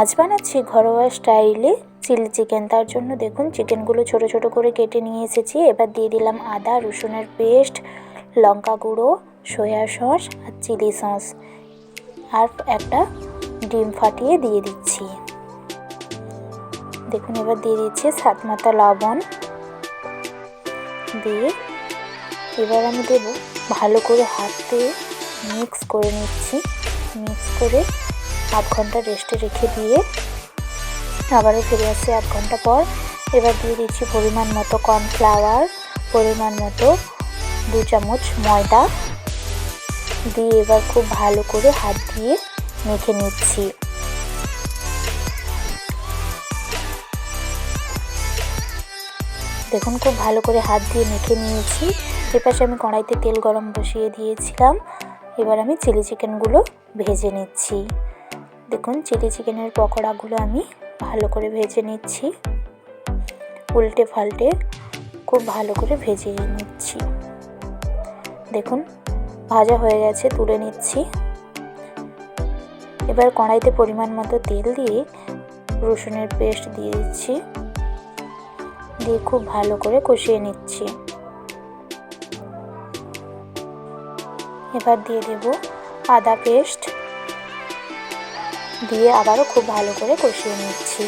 আজ বানাচ্ছি ঘরোয়া স্টাইলে চিলি চিকেন। তার জন্য দেখুন, চিকেনগুলো ছোট ছোট করে কেটে নিয়ে এসেছি। এবার দিয়ে দিলাম আদা, রসুনের পেস্ট, লঙ্কা গুঁড়ো, সয়া সস আর চিলি সস। আর একটা ডিম ফাটিয়ে দিয়ে দিচ্ছি। দেখুন, এবার দিয়ে দিচ্ছি সাত মাথা লবণ। দিয়ে এবার আমি দেবো ভালো করে হাত মিক্স করে নিচ্ছি। মিক্স করে আধ ঘণ্টা রেস্টে রেখে দিয়ে আবারও ফিরে আসছি আধ ঘণ্টা পর। এবার দিয়ে দিচ্ছি পরিমাণ মতো কর্নফ্লাওয়ার পরিমাণ মতো দু চামচ ময়দা। দিয়ে এবার খুব ভালো করে হাত দিয়ে মেখে নিচ্ছি। দেখুন খুব ভালো করে হাত দিয়ে মেখে নিয়েছি। এপাশে আমি কড়াইতে তেল গরম বসিয়ে দিয়েছিলাম। এবার আমি চিলি চিকেনগুলো ভেজে নিচ্ছি। দেখুন, চিলি চিকেনের পকোড়াগুলো আমি ভালো করে ভেজে নিচ্ছি। উল্টে ফাল্টে খুব ভালো করে ভেজে নিচ্ছি। দেখুন, ভাজা হয়ে গেছে, তুলে নিচ্ছি। এবার কড়াইতে পরিমাণ মতো তেল দিয়ে রসুনের পেস্ট দিয়ে দিচ্ছি। দিয়ে খুব ভালো করে কষিয়ে নিচ্ছি। এবার দিয়ে দেব আদা পেস্ট। দিয়ে আবারও খুব ভালো করে কষিয়ে নিচ্ছি।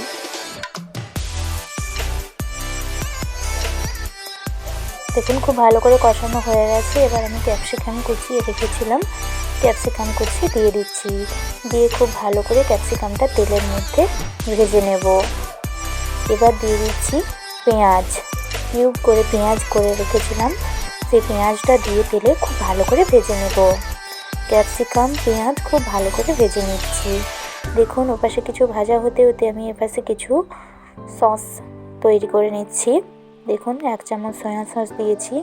দেখুন, খুব ভালো করে কষানো হয়ে গেছে। এবার আমি ক্যাপসিকাম কুচিয়ে রেখেছিলাম। ক্যাপসিকাম কুচি দিয়ে দিচ্ছি। দিয়ে খুব ভালো করে ক্যাপসিকামটা তেলের মধ্যে ভেজে নেব। এবার দিয়ে দিচ্ছি পেঁয়াজ। কিউব করে পেঁয়াজ করে রেখেছিলাম। সেই পেঁয়াজটা দিয়ে তেলে খুব ভালো করে ভেজে নেব। ক্যাপসিকাম, পেঁয়াজ খুব ভালো করে ভেজে নিচ্ছি। দেখুন, ওপাশে কিছু ভাজা হতে হতে আমি এপাশে কিছু সস তৈরি করে নিচ্ছি। দেখুন, এক চামচ সয়া সস দিয়েছি,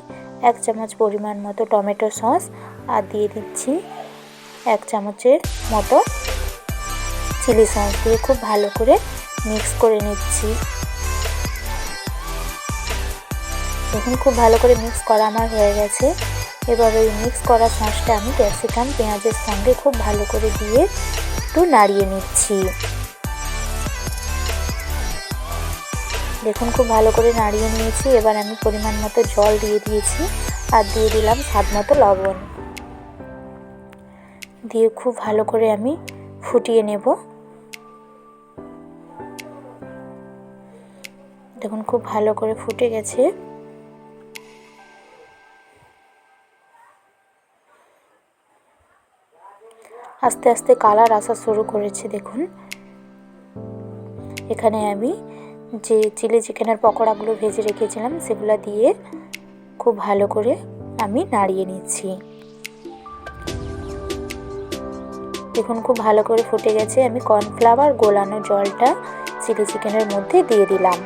এক চামচ পরিমাণ মতো টমেটো সস, আর দিয়ে দিচ্ছি এক চামচের মতো চিলি সস দিয়ে খুব ভালো করে মিক্স করে নিচ্ছি। দেখুন, খুব ভালো করে মিক্স করা আমার হয়ে গেছে। এবার ওই মিক্স করা সসটা আমি ক্যাপসিকাম, পেঁয়াজের সঙ্গে খুব ভালো করে দিয়ে একটু নাড়িয়ে নিচ্ছি। দেখুন, খুব ভালো করে নাড়িয়ে নিয়েছি। এবার আমি পরিমাণ মতো জল দিয়ে দিয়েছি আর দিয়ে দিলাম স্বাদ মতো লবণ। দিয়ে খুব ভালো করে আমি ফুটিয়ে নেব। দেখুন, খুব ভালো করে ফুটে গেছে। আস্তে আস্তে কালার আসা শুরু করেছে, দেখুন। এখানে আমি যে চিলি চিকেনের পকোড়াগুলো ভেজে রেখেছিলাম, সেগুলো দিয়ে খুব ভালো করে আমি নাড়িয়ে নিচ্ছি। দেখুন, খুব ভালো করে ফুটে গেছে। আমি কর্নফ্লাওয়ার গোলানো জলটা চিলি চিকেনের মধ্যে দিয়ে দিলাম।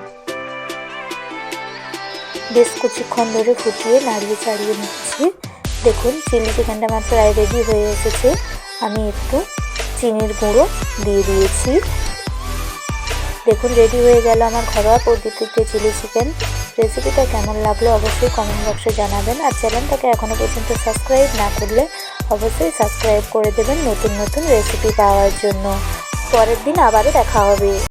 বেশ কিছুক্ষণ ধরে ফুটিয়ে নাড়িয়ে চাড়িয়ে নিচ্ছি। দেখুন, চিলি চিকেনটা আমার প্রায় রেডি হয়ে এসেছে। আমি একটু চিনির গুঁড়ো দিয়ে দিয়েছি। দেখুন রেডি হয়ে গেল আমার ঘরোয়া পদ্ধতিতে চিলি চিকেন রেসিপিটা কেমন লাগল অবশ্যই কমেন্ট বক্সে জানাবেন। আর চ্যানেলটাকে এখনও পর্যন্ত সাবস্ক্রাইব না করলে অবশ্যই সাবস্ক্রাইব করে দেবেন নতুন নতুন রেসিপি পাওয়ার জন্য। পরের দিন আবারও দেখা হবে।